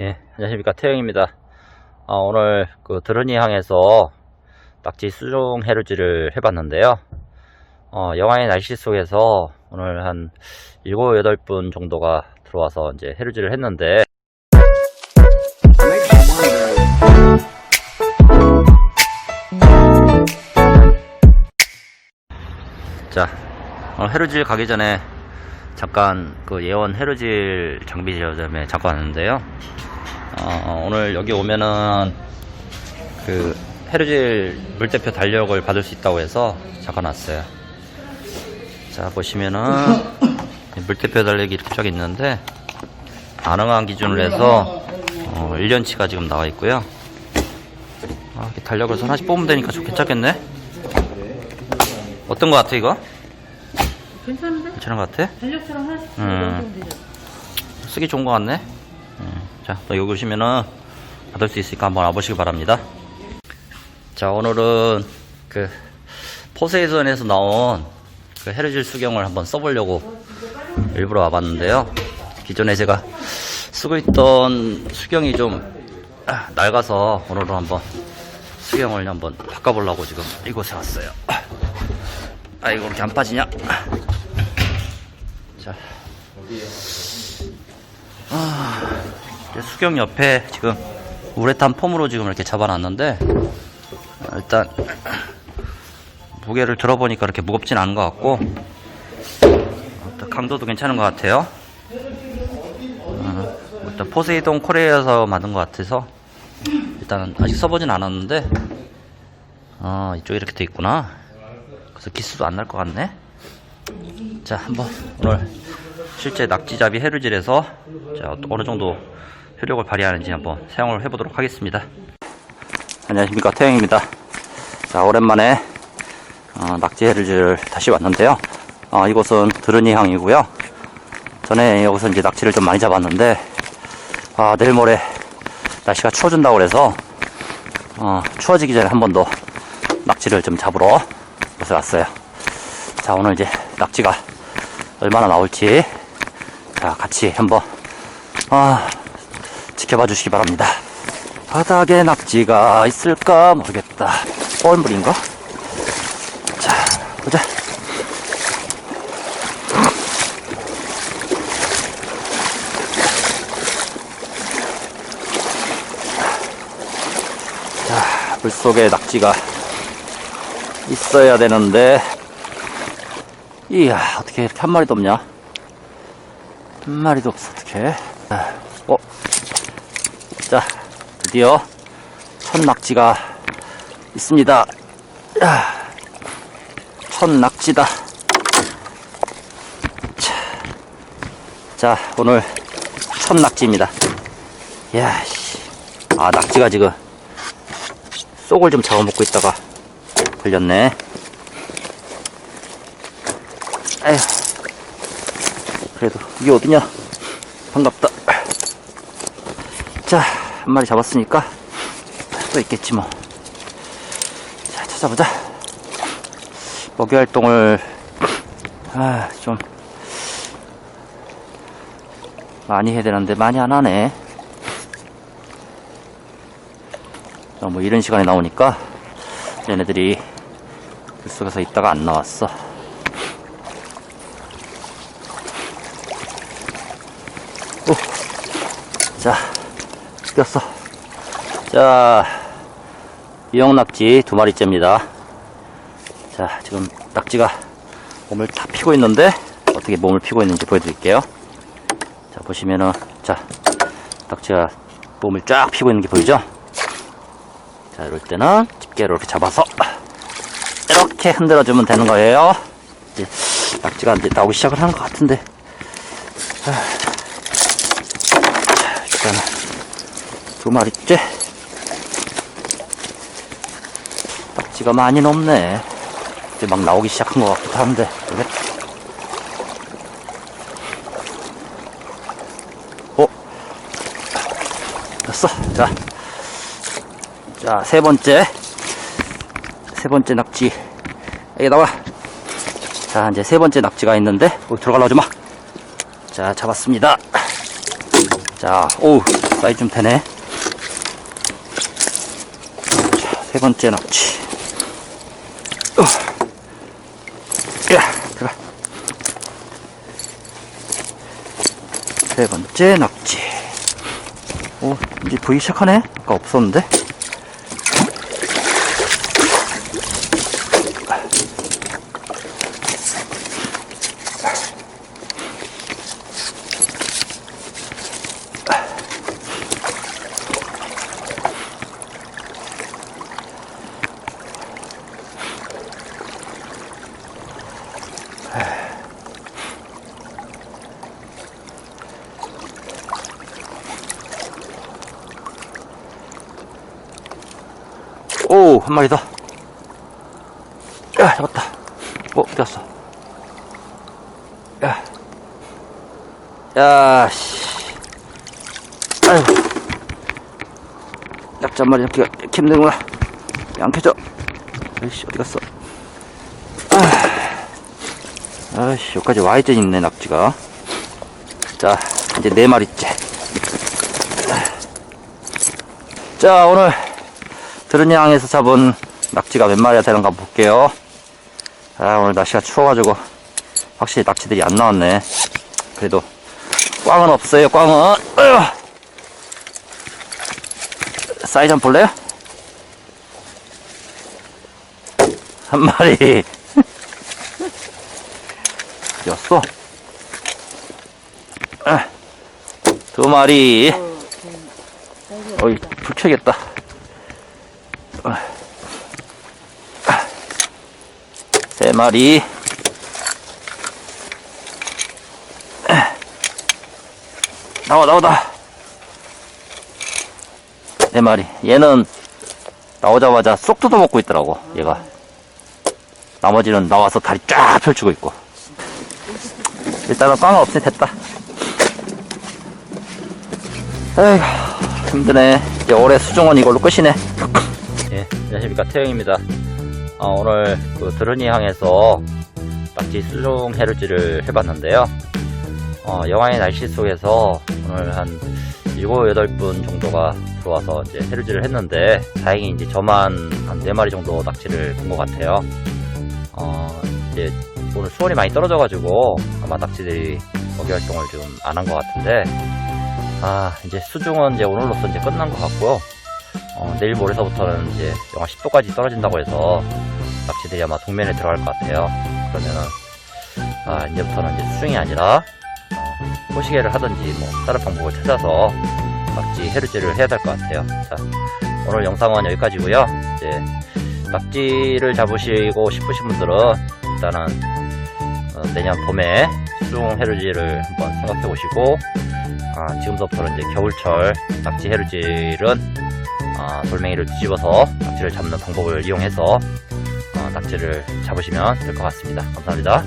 예, 안녕하십니까. 태영입니다. 아, 오늘 그 드러니 항에서 낙지 수중 해루지를 해봤는데요. 어, 영하의 날씨 속에서 오늘 한 7, 8분 정도가 들어와서 이제 해루지를 했는데, 자, 오늘 해루질 가기 전에 잠깐 그 예원 해루질 장비 제어 점에 잠깐 왔는데요. 어, 오늘 여기 오면은 그 해루질 물대표 달력을 받을 수 있다고 해서 왔어요. 자 보시면은 물대표 달력이 이렇게 쫙 있는데 가능한 기준으로 해서 어, 1년치가 지금 나와 있고요. 아, 이렇게 달력을 선 하나씩 뽑으면 되니까 좀 괜찮겠네. 어떤 거 같아 이거? 괜찮은데? 괜찮은 거 같아? 달력처럼 하나씩 음. 쓰기 좋은 것 같네. 음, 자, 또 여기 오시면은 받을 수 있으니까 한번 와보시기 바랍니다. 자, 오늘은 그 포세이돈에서 나온 그 헤르질 수경을 한번 써보려고 일부러 와봤는데요. 기존에 제가 쓰고 있던 수경이 좀 아, 낡아서 오늘은 한번 수경을 한번 바꿔보려고 지금 이곳에 왔어요. 아, 이거 이렇게 안 빠지냐? 자, 이제 수경 옆에 지금 우레탄 폼으로 지금 이렇게 잡아놨는데 어, 일단 무게를 들어보니까 그렇게 무겁진 않은 것 같고 어, 또 강도도 괜찮은 것 같아요. 어, 일단 포세이돈 코리아에서 만든 것 같아서 일단은 아직 써보진 않았는데 어, 이쪽에 이렇게 돼 있구나. 그래서 기스도 안 날 것 같네. 자 한번 오늘 실제 낙지잡이 해루질에서 자, 어느 정도 효력을 발휘하는지 한번 사용을 해보도록 하겠습니다. 안녕하십니까 태영입니다. 자 오랜만에 어, 낙지 해루질을 다시 왔는데요. 어, 이곳은 드르니항이고요. 전에 여기서 이제 낙지를 좀 많이 잡았는데 아, 내일 모레 날씨가 추워진다고 그래서 어, 추워지기 전에 한 번 더 낙지를 좀 잡으러 이곳에 왔어요. 자 오늘 이제 낙지가 얼마나 나올지 자 같이 한번 아 지켜봐 주시기 바랍니다. 바닥에 낙지가 있을까 모르겠다. 뻘물인가? 자 보자. 자 물 속에 낙지가 있어야 되는데. 이야 어떻게 이렇게 한 마리도 없냐? 한 마리도 없어 어떡 자 드디어 첫 낙지가 있습니다. 야, 첫 낙지다. 자, 자 오늘 첫 낙지입니다. 씨. 아 낙지가 지금 속을 좀 잡아먹고 있다가 걸렸네. 에휴. 그래도 이게 어디냐? 반갑다. 자 한 마리 잡았으니까 또 있겠지 뭐 자 찾아보자. 먹이 활동을 아 좀 많이 해야 되는데 많이 안 하네. 어, 뭐 이런 시간에 나오니까 얘네들이 그 속에서 있다가 안 나왔어. 자, 꼈어. 자, 유형낙지 두 마리째입니다. 자, 지금 낙지가 몸을 다 피고 있는데, 어떻게 몸을 피고 있는지 보여드릴게요. 자, 보시면은, 자, 낙지가 몸을 쫙 피고 있는 게 보이죠? 자, 이럴 때는 집게로 이렇게 잡아서, 이렇게 흔들어 주면 되는 거예요. 이제 낙지가 이제 나오기 시작을 하는 것 같은데, 일단 두 마리째 낙지가 많이 넘네 이제 막 나오기 시작한 것 같기도 한데 그래? 어? 됐어 자, 자, 세 번째 세 번째 낙지 여기 나와 자 이제 세 번째 낙지가 있는데 여기 들어가려고 하지 마 자, 잡았습니다. 자, 오우. 사이즈 좀 되네. 자, 세 번째 낙지. 어. 야, 들어가. 세 번째 낙지. 오, 이제 보이기 시작하네? 아까 없었는데? 오, 한 마리 더. 야, 잡았다. 어, 어디 갔어? 야. 야, 씨. 아이고. 낙지 한 마리 잡기가 힘드구나. 안 켜져. 아이씨, 어디 갔어? 아, 아이씨, 여기까지 와이즈 있네, 낙지가. 자, 이제 네 마리째. 자, 오늘 드르니항에서 잡은 낙지가 몇 마리가 되는가 한번 볼게요. 아, 오늘 날씨가 추워가지고 확실히 낙지들이 안 나왔네. 그래도 꽝은 없어요, 꽝은. 사이즈 한번 볼래요? 한 마리. 어디였어? 아, 두 마리. 어이, 불 켜야겠다. 어. 세 마리. 나와, 나오다. 네 마리. 얘는 나오자마자 쏙 뜯어먹고 있더라고, 얘가. 나머지는 나와서 다리 쫙 펼치고 있고. 일단은 꽝은 없으니 됐다. 에휴, 힘드네. 이제 올해 수중은 이걸로 끝이네. 예, 안녕하십니까. 태영입니다. 어, 오늘 그 드르니 항에서 낙지 수중 해루질을 해봤는데요. 어, 영하의 날씨 속에서 오늘 한 7, 8분 정도가 들어와서 이제 해루질을 했는데, 다행히 이제 저만 한 4마리 정도 낙지를 본 것 같아요. 어, 이제 오늘 수온이 많이 떨어져 가지고 아마 낙지들이 먹이 활동을 좀 안 한 것 같은데, 아, 이제 수중은 이제 오늘로서 이제 끝난 것 같고요. 어, 내일 모레서부터는 이제 영하 10도까지 떨어진다고 해서 낙지들이 아마 동면에 들어갈 것 같아요. 그러면은, 아, 이제부터는 이제 수중이 아니라, 어, 포시계를 하든지 뭐, 다른 방법을 찾아서 낙지 해루질을 해야 될 것 같아요. 자, 오늘 영상은 여기까지고요 이제, 낙지를 잡으시고 싶으신 분들은 일단은, 어, 내년 봄에 수중 해루질을 한번 생각해 보시고, 아, 지금부터는 이제 겨울철 낙지 해루질은 아, 돌멩이를 뒤집어서 낙지를 잡는 방법을 이용해서 어, 낙지를 잡으시면 될 것 같습니다. 감사합니다.